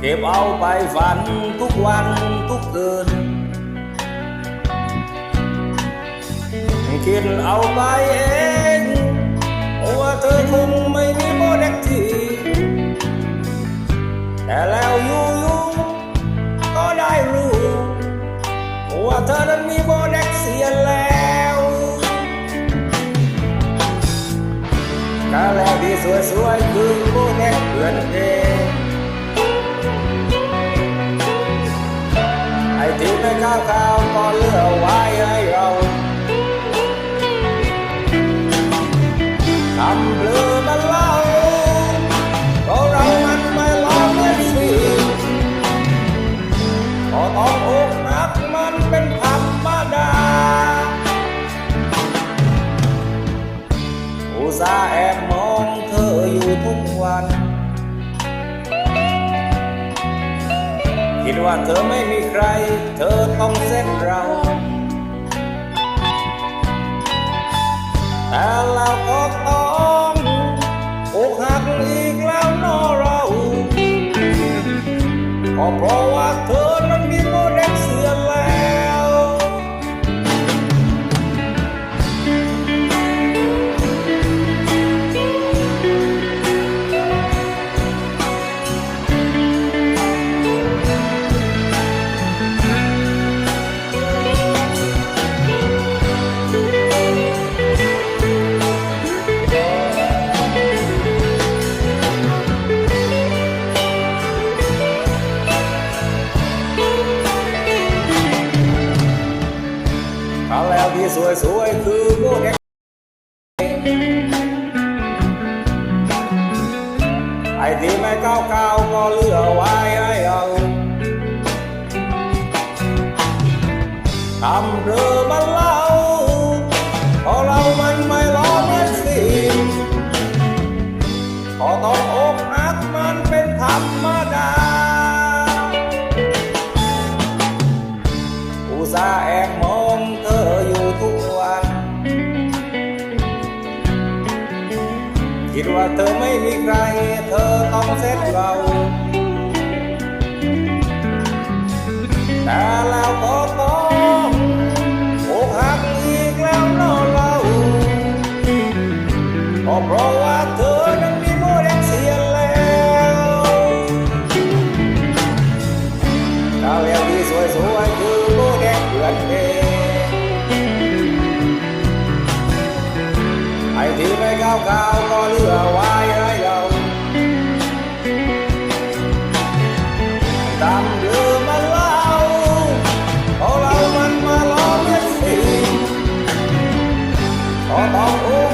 เก็บเอาไปฝันทุกวันทุกคืนคิดเอาไปเองว่าเธอคงไม่มีโมเด็กทีแต่แล้วอยู่ๆก็ได้รู้ ว่าเธอนั้นมีโมเด็กเสียแล้วกาแล้วที่สวยๆคือโมเด็กเพื่อนเอง ที่ไม่ก้าวข้าวก็เลือไว้ให้เรา คิดว่าเธอไม่มีใคร เธอต้องเส้นเราแต่เราก็ต้องอกหักอีกแล้วนอเราก็เพราะว่าเธอนั้นมีโมเด็กเสื่อม เอาแล้วที่สวยๆคือโมเด็กไอ้ที่ไม่ก้าวก้าวก็เลือไว้ คิดว่าเธอไม่มีใคร เธอต้องเซ็ตเราแต่แล้วก็ เก่าก็เลือไว้ให้เราดำเดือมันเล่าเอาเรามันมาล้อมยันสีขอต้อง